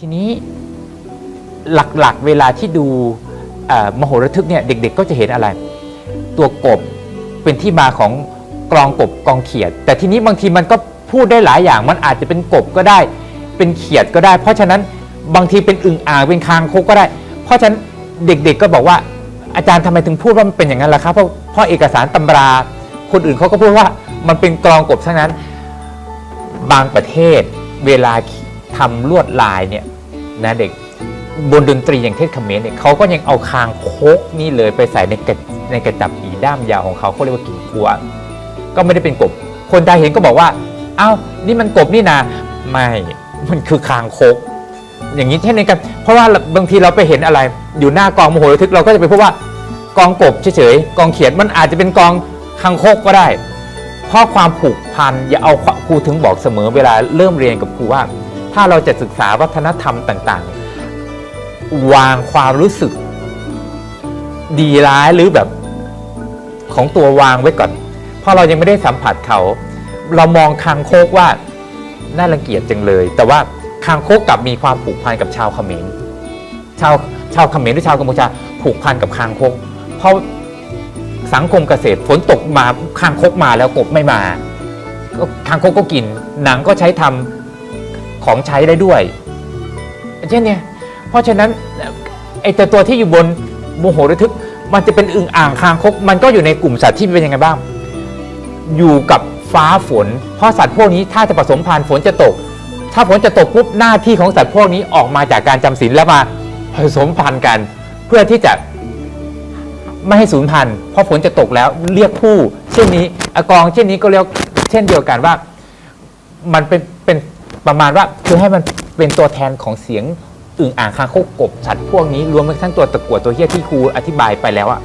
ทีนี้หลักๆเวลาที่ดูมโหระทึกเนี่ยเด็กๆก็จะเห็นอะไร ตัวกบเป็นที่มาของกลองกบกองเขียด แต่ทีนี้บางทีมันก็พูดได้หลายอย่างมันอาจจะเป็นกบก็ได้ เป็นเขียดก็ได้ เพราะฉะนั้นบางทีเป็นอึ่งอ่างเป็นคางคกก็ได้ เพราะฉะนั้นเด็กๆก็บอกว่าอาจารย์ทำไมถึงพูดว่ามันเป็นอย่างนั้นล่ะครับเพราะเพราะเอกสารตำราคนอื่นเขาก็พูดว่ามันเป็นกลองกบทั้งนั้น บางประเทศเวลา ทำลวดลายเนี่ยนะเด็กบนดนตรีอย่างเทศเขมรเนี่ยเขาก็ยังเอาคางโคกนี่เลยไปใส่ในกระในกระจับผีด้ามยาวของเขาเขาเรียกว่ากิ่งพัว ก็ไม่ได้เป็นกบ คนไทยเห็นก็บอกว่าอ้าวนี่มันกบนี่นาไม่มันคือคางโคก อย่างนี้เช่นเดียวกันเพราะว่าบางทีเราไปเห็นอะไร อยู่หน้ากองมโหระทึกเราก็จะไปพูดว่ากองกบเฉยๆกองเขียนมันอาจจะเป็นกองคางโคกก็ได้เพราะความผูกพันอย่าเอาครูถึงบอกเสมอเวลาเริ่มเรียนกับครูว่า ถ้าเราจะศึกษาวัฒนธรรมต่างๆ วางความรู้สึกดีร้ายหรือแบบของตัววางไว้ก่อน เพราะเรายังไม่ได้สัมผัสเขา เรามองคางโคกว่าน่ารังเกียจจังเลย แต่ว่าคางโคกกลับมีความผูกพันกับชาวเขมรชาวชาวเขมรหรือชาวกัมพูชาผูกพันกับคางโคก เพราะสังคมเกษตรฝนตกมาคางคกมาแล้วกบไม่มาคางคกก็กินหนังก็ใช้ทำ ของใช้ได้ด้วยเช่นเนี่ยเพราะฉะนั้นไอ้ตัวตัวที่อยู่บนโมโหระทึก มันจะเป็นอึ่งอ่างคางคก มันก็อยู่ในกลุ่มสัตว์ที่เป็นยังไงบ้าง อยู่กับฟ้าฝน เพราะสัตว์พวกนี้ถ้าจะผสมพันธุ์ฝนจะตก ถ้าฝนจะตกปุ๊บหน้าที่ของสัตว์พวกนี้ออกมาจากการจำศีลแล้วมาผสมพันธุ์กัน เพื่อที่จะไม่ให้สูญพันธุ์เพราะฝนจะตกแล้วเรียกผู้ เช่นนี้อากองเช่นนี้ก็เรียกเช่นเดียวกันว่า มันเป็นเป็น ประมาณว่าคือให้มันเป็นตัวแทนของเสียงอึ่งอ่างคางคกกบสัตว์พวกนี้รวมทั้งตัวตะกั่วตัวเฮี้ยที่ครูอธิบายไปแล้วอะ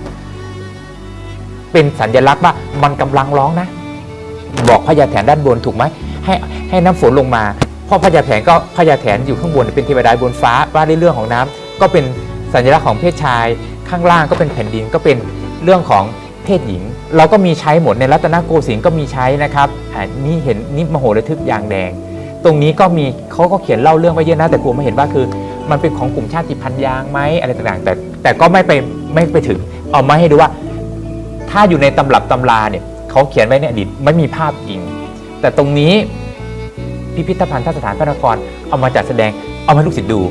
เป็นสัญลักษณ์ว่ามันกำลังร้องนะ บอกพญาแถนด้านบนถูกไหมให้ให้น้ำฝนลงมาเพราะพญาแถนก็พญาแถนอยู่ข้างบนเป็นเทวดาบนฟ้าว่าในเรื่องของน้ำก็เป็นสัญลักษณ์ของเพศชาย ข้างล่างก็เป็นแผ่นดินก็เป็นเรื่องของเพศหญิง เราก็มีใช้หมดในรัตนโกสินทร์ก็มีใช้นะครับนี่เห็นนี่มโหระทึกยางแดง ตรงนี้ก็มีเขาก็เขียนเล่าเรื่องไว้เยอะนะแต่ครูไม่เห็นว่าคือ มันเป็นของกลุ่มชาติพันธุ์ยางไหมอะไรต่างๆแต่แต่ก็ไม่ไปไม่ไปถึงเอามาให้ดูว่า ถ้าอยู่ในตำรับตำราเนี่ยเขาเขียนไว้ในอดีตไม่มีภาพจริง แต่ตรงนี้พิพิธภัณฑ์ท่าสถานพระนครเอามาจัดแสดงเอามาลูกศิษย์ดู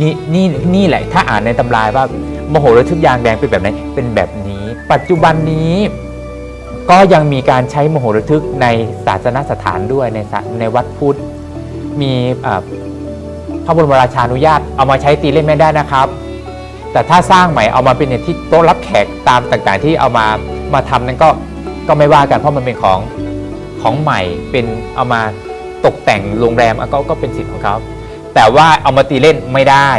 นี่นี่นี่แหละ ถ้าอ่านในตำราว่ามโหระทึกยางแดงเป็นแบบไหนเป็นแบบนี้ ปัจจุบันนี้ก็ยังมีการใช้มโหระทึกในศาสนสถานด้วยในในวัดพุทธ มีพระบรมราชานุญาตเอามาใช้ตีเล่นไม่ได้นะครับ แต่ถ้าสร้างใหม่เอามาเป็นที่โต๊ะรับแขกตามต่างๆ ที่เอามามาทำนั้นก็ก็ไม่ว่ากันเพราะมันเป็นของของใหม่เป็นเอามาตกแต่งโรงแรมก็ก็เป็นสิทธิ์ของเขาแต่ว่าเอามาตีเล่นไม่ได้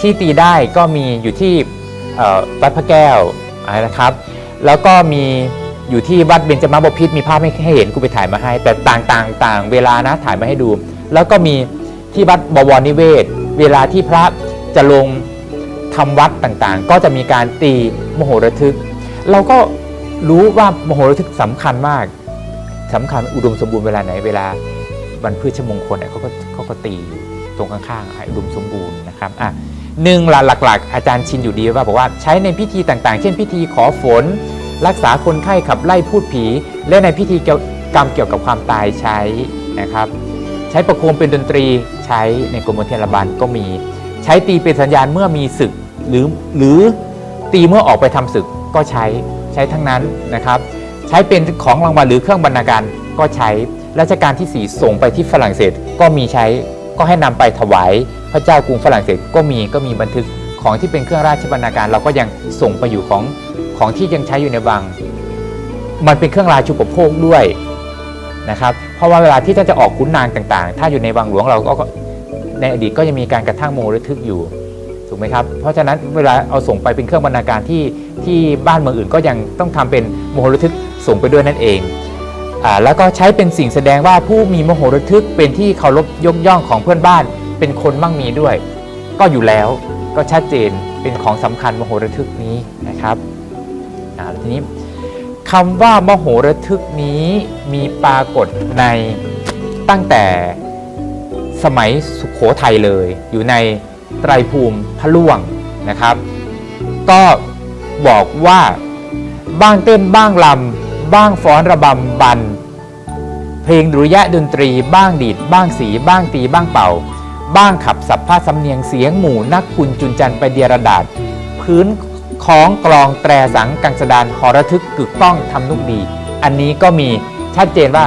ที่ตีได้ก็มีอยู่ที่วัดพระแก้วนะครับ แล้วก็มีอยู่ที่วัดเบญจมาบพิตรมีภาพให้เห็นกูไปถ่ายมาให้ แต่ต่างต่างต่างเวลานะถ่ายมาให้ดู แล้วก็มีที่วัดบวรนิเวศ เวลาที่พระจะลงทำวัดต่างๆ ก็จะมีการตีมโหระทึก เราก็รู้ว่ามโหระทึกสำคัญมากสำคัญอุดมสมบูรณ์เวลาไหนเวลาวันพืชมงคลเนี่ยเขาก็เขาก็ตีอยู่ตรงข้างๆอุดมสมบูรณ์นะครับอะหนึ่งหลักๆ อาจารย์ชินอยู่ดีว่าบอกว่าใช้ในพิธีต่างๆ เช่นพิธีขอฝน รักษาคนไข้ขับไล่พูดผี และในพิธีกรรมเกี่ยวกับความตายใช้นะครับ ใช้ประโคมเป็นดนตรีใช้ในกรมเทรบาลก็มี ใช้ตีเป็นสัญญาณเมื่อมีศึกหรือหรือตีเมื่อออกไปทำศึกก็ใช้ใช้ทั้งนั้นนะครับ ใช้เป็นของรางวัลหรือเครื่องบรรณาการก็ใช้รัชกาลที่4ส่งไปที่ฝรั่งเศสก็มีใช้ก็ให้นำไปถวายพระเจ้ากรุงฝรั่งเศสก็มีก็มีบันทึกของที่เป็นเครื่องราชบรรณาการ เราก็ยังส่งไปอยู่ของของที่ยังใช้อยู่ในวังมันเป็นเครื่องราชูปโภคด้วย นะครับเพราะว่าเวลาที่ท่านจะออกขุนนางต่าง ๆ ถ้าอยู่ในวังหลวงเราก็ในอดีตก็ยังมีการกระทั่งโมระทึกอยู่ถูกไหมครับเพราะฉะนั้นเวลาเอาส่งไปเป็นเครื่องบรรณาการที่ที่บ้านเมืองอื่นก็ยังต้องทำเป็นโมโหระทึกส่งไปด้วยนั่นเองอ่าแล้วก็ใช้เป็นสิ่งแสดงว่าผู้มีโมโหระทึกเป็นที่เคารพยกย่องของเพื่อนบ้าน เป็นคนมั่งมีด้วย ก็อยู่แล้วก็ชัดเจนเป็นของสำคัญโมโหระทึกนี้นะครับอ่าทีนี้ คำว่ามโหระทึกนี้มีปรากฏในตั้งแต่สมัยสุขโขทัยเลย อยู่ในไตรภูมิพระล่วงนะครับ ก็บอกว่าบ้างเต้นบ้างลำบ้างฟ้อนระบำบัน เพลงดุริยะดนตรี บ้างดีด บ้างสีบ้างตีบ้างเป่า บ้างขับสับผ้าสำเนียงเสียงหมู่นักคุณจุนจันไปเดียรดาษ พื้น คล้องกลองแตรสังกังสดานหอระทึกกึกก้องทำนุกดี อันนี้ก็มีชัดเจนว่า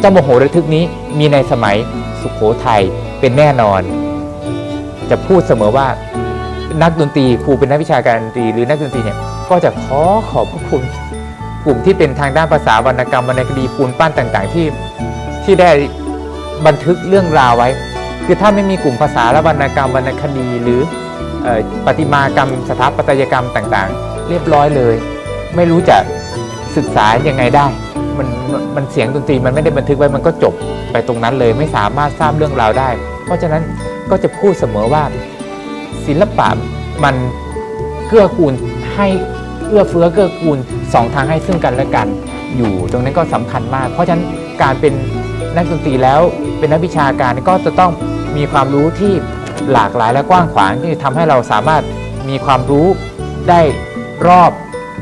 เจ้าโมโหระทึกนี้มีในสมัยสุขโขทัยเป็นแน่นอน จะพูดเสมอว่านักดนตรีครูเป็นนักวิชาการดนตรีหรือนักดนตรีเนี่ยก็จะขอขอบพระคุณกลุ่มที่เป็นทางด้านภาษาวรรณกรรมวรรณคดีปูนปั้นต่างๆ ที่ที่ได้บันทึกเรื่องราวไว้ คือถ้าไม่มีกลุ่มภาษาและวรรณกรรมวรรณคดีหรือเอ่อ ประติมากรรมสถาปัตยกรรมต่างๆ เรียบร้อยเลย ไม่รู้จะศึกษายังไงได้ มันมันเสียงดนตรีมันไม่ได้บันทึกไว้มันก็จบไปตรงนั้นเลย ไม่สามารถทราบเรื่องราวได้ เพราะฉะนั้นก็จะพูดเสมอว่าศิลปะมันเกื้อกูลให้เอื้อเฟื้อเกื้อกูลสองทางให้ซึ่งกันและกันอยู่ตรงนั้นก็สำคัญมาก เพราะฉะนั้นการเป็นนักดนตรีแล้วเป็นนักวิชาการก็จะต้องมีความรู้ที่ หลากหลายและกว้างขวางที่ทำให้เราสามารถมีความรู้ได้รอบ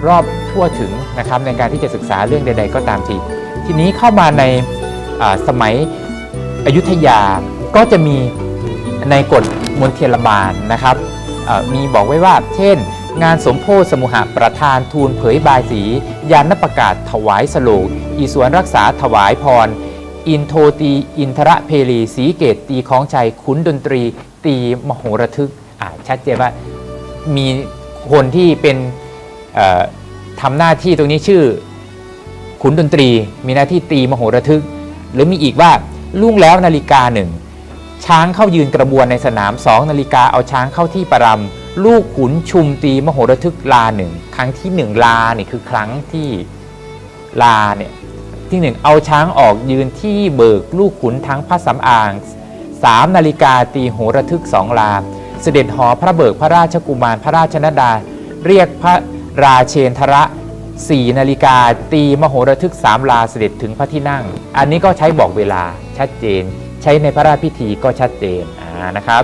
รอบทั่วถึงนะครับในการที่จะศึกษาเรื่องใด ๆ ก็ตามที ทีนี้เข้ามาในสมัยอยุธยาก็จะมีในกฎมนเทียนบาลนะครับมีบอกไว้ว่า เช่น งานสมโพธิสมุหประธานทูลเผยบายสี ยานประกาศถวายสโลกอีสวนรักษาถวายพร อินโทตี อินทระเพลี สีเกตตีของชัยขุนดนตรี ตีมโหระทึกชัดเจนว่ามีคนที่เป็นทำหน้าที่ตรงนี้ชื่อขุนดนตรี มีหน้าที่ตีมโหระทึก หรือมีอีกว่าลุ่งแล้วนาฬิกาหนึ่งช้างเข้ายืนกระบวนในสนามสองนาฬิกาเอาช้างเข้าที่ประรำลูกขุนชุมตีมโหระทึกลาหนึ่งครั้งที่หนึ่งลาเนี่ยคือครั้งที่ลาเนี่ยที่หนึ่งเอาช้างออกยืนที่เบิกลูกขุนทั้งพระสำอาง สามนาฬิกาตีโหระทึกสองลา เสด็จหอพระเบิกพระราชกุมารพระราชนดา เรียกพระราเชนทระ4นาฬิกาตีมโหระทึกสามลาเสด็จถึงพระที่นั่ง อันนี้ก็ใช้บอกเวลาชัดเจน ใช้ในพระราชพิธีก็ชัดเจนนะครับ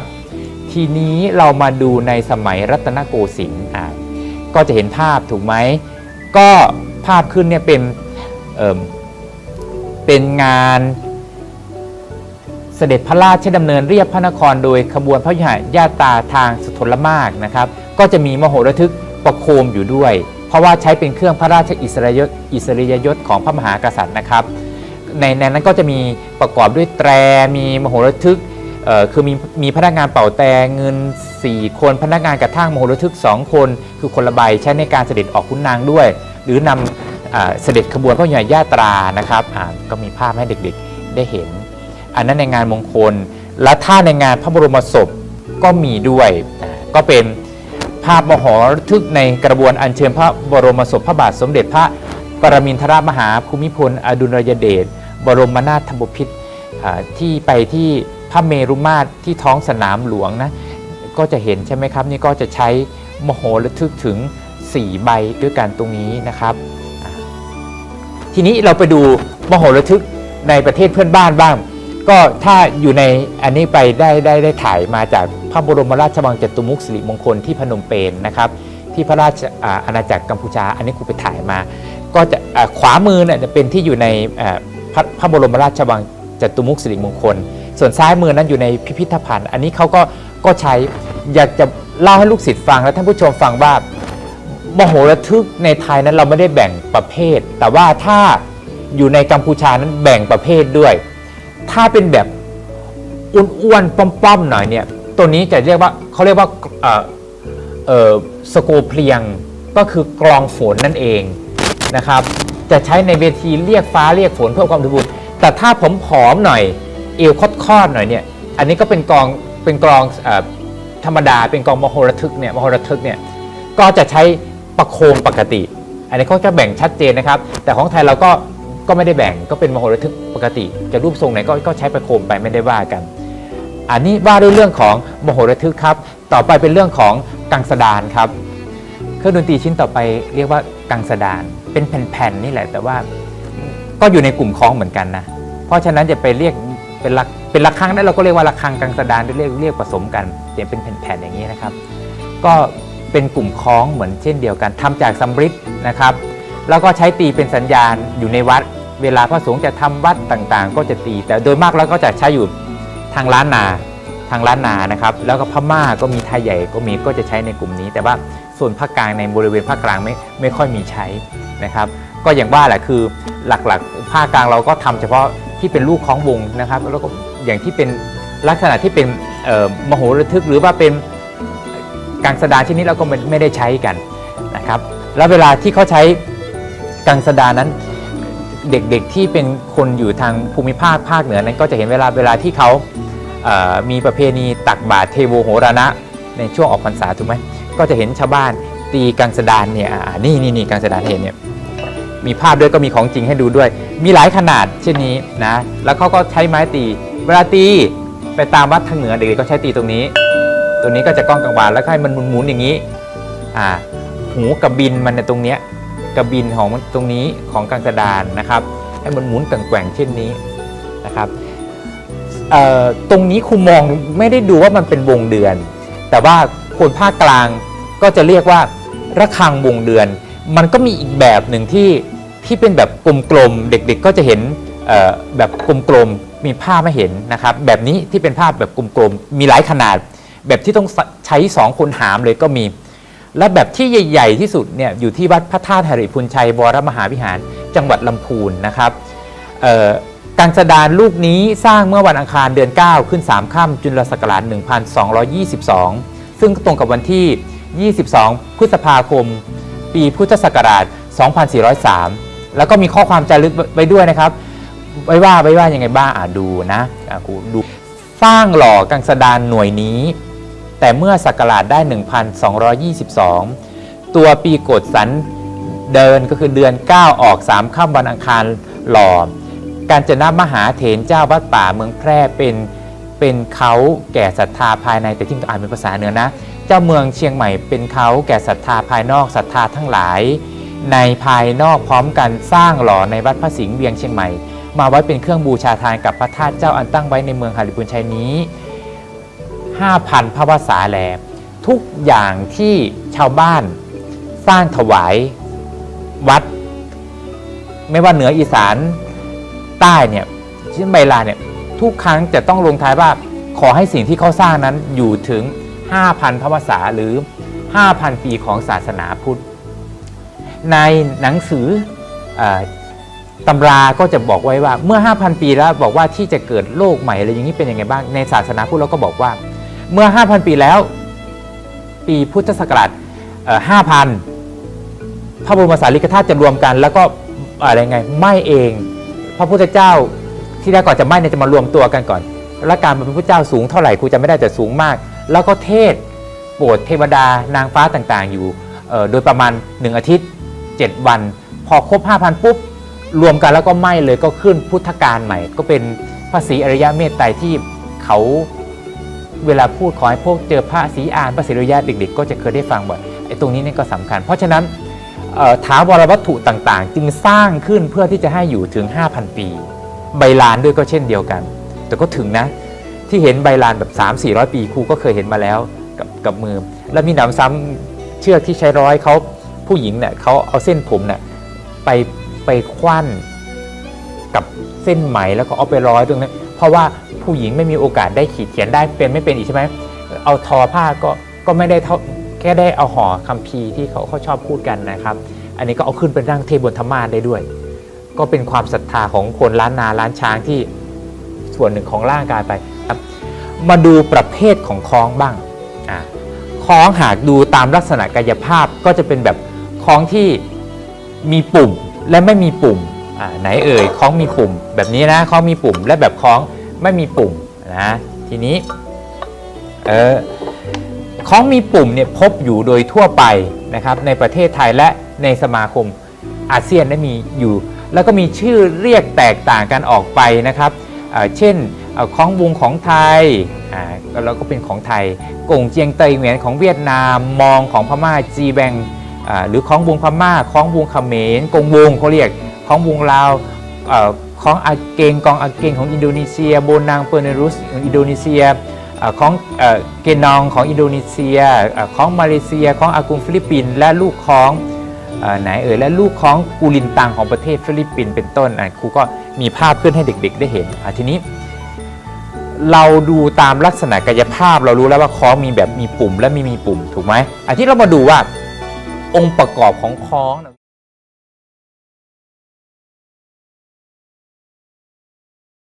ทีนี้เรามาดูในสมัยรัตนโกสินทร์ก็จะเห็นภาพถูกไหม ก็ภาพขึ้นเนี่ยเป็นเอิ่มเป็นงาน เสด็จพระราชดำเนินเรียบพระนครโดยขบวนพระยุหญาตาทางสุทลมากนะครับ ก็จะมีมโหระทึกประโคมอยู่ด้วย เพราะว่าใช้เป็นเครื่องพระราชอิสริยยศอิสริยยศของพระมหากษัตริย์นะครับ ในในนั้นก็จะมีประกอบด้วยแตรมีมโหระทึกเอ่อคือมีมีพนักงานเป่าแตรเงิน 4 คน พนักงานกระทั่งมโหระทึก 2 คน คือคนละใบใช้ในการเสด็จออกขุนนางด้วย หรือนำอเสด็จขบวนพระใหญ่ญาตรานะครับก็มีภาพให้เด็กๆได้เห็น อันนั้นในงานมงคล และถ้าในงานพระบรมศพก็มีด้วย ก็เป็นภาพมโหรทึกในกระบวนอัญเชิญพระบรมศพพระบาทสมเด็จพระปรมินทรมหาภูมิพล อดุลยเดชบรมนาถบพิตรที่ไปที่พระเมรุมาตรที่ท้องสนามหลวงนะก็จะเห็นใช่ไหมครับ นี่ก็จะใช้มโหระทึกถึง 4 ใบด้วยกันตรงนี้นะครับ ทีนี้เราไปดูมโหระทึกในประเทศเพื่อนบ้านบ้าง ก็ถ้าอยู่ในอันนี้ไปได้ได้ได้ถ่ายมาจากพระบรมราชวังจตุมุขสิริมงคลที่พนมเปญนะครับ ที่พระราชอาอาณาจักรกัมพูชา อันนี้ครูไปถ่ายมา ก็จะขวามือเนี่ยจะเป็นที่อยู่ในพระพระบรมราชวังจตุมุขสิริมงคล ส่วนซ้ายมือนั้นอยู่ในพิพิธภัณฑ์ อันนี้เขาก็ก็ใช้อยากจะเล่าให้ลูกศิษย์ฟังและท่านผู้ชมฟังว่ามโหระทึกในไทยนั้นเราไม่ได้แบ่งประเภท แต่ว่าถ้าอยู่ในกัมพูชานั้นแบ่งประเภทด้วย ถ้าเป็นแบบอ้วนๆป้อมๆหน่อยเนี่ย ตัวนี้จะเรียกว่าเขาเรียกว่าสโกเพลียงก็คือกลองฝนนั่นเองนะครับ จะใช้ในเวทีเรียกฟ้าเรียกฝนเพื่อความสมบูรณ์แต่ถ้าผมผอมหน่อยเอวคอดๆหน่อยเนี่ย อันนี้ก็เป็นกลองเป็นกลองธรรมดาเป็นกองมโหระทึกเนี่ยมโหระทึกเนี่ยก็จะใช้ประโคมปกติ อันนี้เขาจะแบ่งชัดเจนนะครับ แต่ของไทยเราก็ ก็ไม่ได้แบ่งก็เป็นมโหระทึกปกติ จะรูปทรงไหนก็ก็ใช้ประโคมไปไม่ได้ว่ากัน อันนี้ว่าด้วยเรื่องของมโหระทึกครับ ต่อไปเป็นเรื่องของกังสดานครับ เครื่องดนตรีชิ้นต่อไปเรียกว่ากังสดาน เป็นแผ่นๆนี่แหละ แต่ว่าก็อยู่ในกลุ่มคล้องเหมือนกันนะ เพราะฉะนั้นจะไปเรียกเป็นระเป็นระฆังนั้นเราก็เรียกว่าระฆังกังสดานเรียกเรียกผสมกันเป็นเป็นแผ่นๆอย่างนี้นะครับ ก็เป็นกลุ่มคล้องเหมือนเช่นเดียวกันทำจากสำริดนะครับ แล้วก็ใช้ตีเป็นสัญญาณอยู่ในวัด เวลาพระสงฆ์จะทำวัดต่างๆ ก็จะตี แต่โดยมากแล้วก็จะใช้อยู่ทางล้านนาทางล้านนานะครับ แล้วก็พม่าก็มีไทยใหญ่ก็มีก็จะใช้ในกลุ่มนี้ แต่ว่าส่วนภาคกลางในบริเวณภาคกลางไม่ไม่ค่อยมีใช้นะครับ ก็อย่างว่าแหละคือหลักๆ ภาคกลางเราก็ทำเฉพาะที่เป็นลูกของวงนะครับ แล้วก็อย่างที่เป็นลักษณะที่เป็นมโหระทึกหรือว่าเป็นกังสดานชนิดเราก็ไม่ไม่ได้ใช้กันนะครับ แล้วเวลาที่เขาใช้กังสดานนั้น เด็กๆที่เป็นคนอยู่ทางภูมิภาคภาคเหนือนั้นก็จะเห็นเวลาเวลาที่เขามีประเพณีตักบาตรเทโวโหรณะในช่วงออกพรรษาถูกไหมก็จะเห็นชาวบ้านตีกังสดานเนี่ยนี่นี่นี่กังสดานเห็นเนี่ยมีภาพด้วยก็มีของจริงให้ดูด้วย มีหลายขนาดเช่นนี้นะแล้วเขาก็ใช้ไม้ตีเวลาตีไปตามวัดทางเหนือเด็กๆก็ใช้ตีตรงนี้ ตัวนี้ก็จะก้องกังวานแล้วให้มันหมุนๆอย่างนี้อ่าหูกับบินมันในตรงเนี้ย กระบินของตรงนี้ของกังสดานนะครับ ให้มันหมุนแกว่งเช่นนี้นะครับตรงนี้ครูมองไม่ได้ดูว่ามันเป็นวงเดือน แต่ว่าคนภาคกลางก็จะเรียกว่าระฆังวงเดือน มันก็มีอีกแบบหนึ่งที่ที่เป็นแบบกลมๆเด็กๆก็จะเห็นแบบกลมๆมีภาพไม่เห็นนะครับ แบบนี้ที่เป็นภาพแบบกลมๆมีหลายขนาด แบบที่ต้องใช้สองคนหามเลยก็มี และแบบที่ใหญ่ ๆ ที่สุดเนี่ยอยู่ที่วัดพระธาตุหริพุนชัยวรมหาวิหาร จังหวัดลำพูนนะครับกังสดานลูกนี้สร้างเมื่อวันอังคารเดือน 9 ขึ้น 3 ค่ำจุลศักราช 1222 ซึ่งตรงกับวันที่ 22 พฤษภาคม ปีพุทธศักราช 2403 แล้วก็มีข้อความจารึกไว้ด้วยนะครับ ไว้ว่าไว้ว่ายังไงบ้างอ่าดูนะอ่าดูสร้างหล่อกังสดานหน่วยนี้ แต่เมื่อศักราชได้ 1222 ตัวปีโกฏสันเดินก็คือเดือน 9 ออก 3ค่ำวันอังคารหล่อการจนะมหาเถรเจ้าวัดป่าเมืองแพร่เป็นเป็นเขาแก่ศรัทธาภายในแต่ที่อ่านเป็นภาษาเหนือนะ เจ้าเมืองเชียงใหม่เป็นเขาแก่ศรัทธาภายนอกศรัทธาทั้งหลาย ในภายนอกพร้อมกันสร้างหล่อในวัดพระสิงห์เวียงเชียงใหม่ มาไว้เป็นเครื่องบูชาทานกับพระธาตุเจ้าอันตั้งไว้ในเมืองหาริบุญชัยนี้ 5,000 พระวสาแล ทุกอย่างที่ชาวบ้านสร้างถวายวัด ไม่ว่าเหนืออีสานใต้เนี่ยเช่นใบลานเนี่ยทุกครั้งจะต้องลงท้ายว่าขอให้สิ่งที่เขาสร้างนั้นอยู่ถึง 5,000 พระวสาหรือ 5,000 ปีของศาสนาพุทธ ในหนังสือเออตำราก็จะบอกไว้ว่าเมื่อ 5,000 ปีแล้วบอกว่าที่จะเกิดโลกใหม่อะไรอย่างนี้เป็นยังไงบ้าง ในศาสนาพุทธเราก็บอกว่า เมื่อ 5,000 ปีแล้ว ปีพุทธศักราช5,000 พระบรมสารีริกธาตุจะรวมกัน แล้วก็อะไรไงไม่เอง พระพุทธเจ้าที่แรกก่อนจะไม้เนี่ยจะมารวมตัวกันก่อน และการเป็นพระพุทธเจ้าสูงเท่าไหร่ครูจะไม่ได้แต่สูงมาก แล้วก็เทศโปรดเทวดานางฟ้าต่างๆ อยู่โดยประมาณ 1 อาทิตย์ 7 วัน พอครบ 5,000 ปุ๊บ รวมกันแล้วก็ไม้เลยก็ขึ้นพุทธกาลใหม่ ก็เป็นพระศรีอริยะเมตไตรที่เขา เวลาพูดขอให้พวกเจอพระศรีอานพระศรีอริยะเด็กๆ ก็จะเคยได้ฟังบ่อยไอ้ตรงนี้นี่ก็สำคัญ เพราะฉะนั้นถาวรวัตถุต่างๆ จึงสร้างขึ้นเพื่อที่จะให้อยู่ถึง 5,000 ปี ใบลานด้วยก็เช่นเดียวกัน แต่ก็ถึงนะที่เห็นใบลานแบบ3 4 0 0 ปีครูก็เคยเห็นมาแล้วกับกับมือ แล้วมีหนำซ้ำเชือกที่ใช้ร้อยเขาผู้หญิงเนี่ยเขาเอาเส้นผมเนี่ยไปไปคว้านกับเส้นไหมแล้วก็เอาไปร้อยตรงนั้น เพราะว่าผู้หญิงไม่มีโอกาสได้ขีดเขียนได้เป็นไม่เป็นอีกใช่ไหมเอาทอผ้าก็ก็ไม่ได้เท่าแค่ได้เอาห่อคัมภีร์ที่เขาเขาชอบพูดกันนะครับ อันนี้ก็เอาขึ้นไปนั่างเทบนธรรมาได้ด้วย ก็เป็นความศรัทธาของคนล้านนาล้านช้างที่ส่วนหนึ่งของร่างกายไปครับมาดูประเภทของคล้องบ้างอ่าคล้องหากดูตามลักษณะกายภาพก็จะเป็นแบบคล้องที่มีปุ่มและไม่มีปุ่ม ไหนเอ่ยคล้องมีปุ่ม แบบนี้นะคล้องมีปุ่ม และแบบคล้องไม่มีปุ่มนะทีนี้เออคล้องมีปุ่มเนี่ยพบอยู่โดยทั่วไปนะครับในประเทศไทยและในสมาคมอาเซียนได้มีอยู่ แล้วก็มีชื่อเรียกแตกต่างกันออกไปนะครับเช่นคล้องวงของไทยอ่าแล้วก็เป็นของไทยกงเจียงเตยเหวียนของเวียดนาม มองของพม่าจีแบงหรือคล้องวงพม่าคล้องวงเขมรกงวงเขาเรียก คล้องวงลาวอของอาเกงกองอาเกงของอินโดนีเซีย โบนางเปอร์เนรุสของอินโดนีเซียอของเกนองของอินโดนีเซียอของมาเลเซียของอากุงฟิลิปปินส์และลูกของอไหนเอ่ยและลูกของกูลินตังของประเทศฟิลิปปินส์เป็นต้นครูก็มีภาพขึ้นให้เด็ก ๆ ได้เห็นทีนี้ เราดูตามลักษณะกายภาพเรารู้แล้วว่าค้องมีแบบมีปุ่มและไม่มีปุ่มถูกไหมอันที่เรามาดูว่าองค์ประกอบของค้อง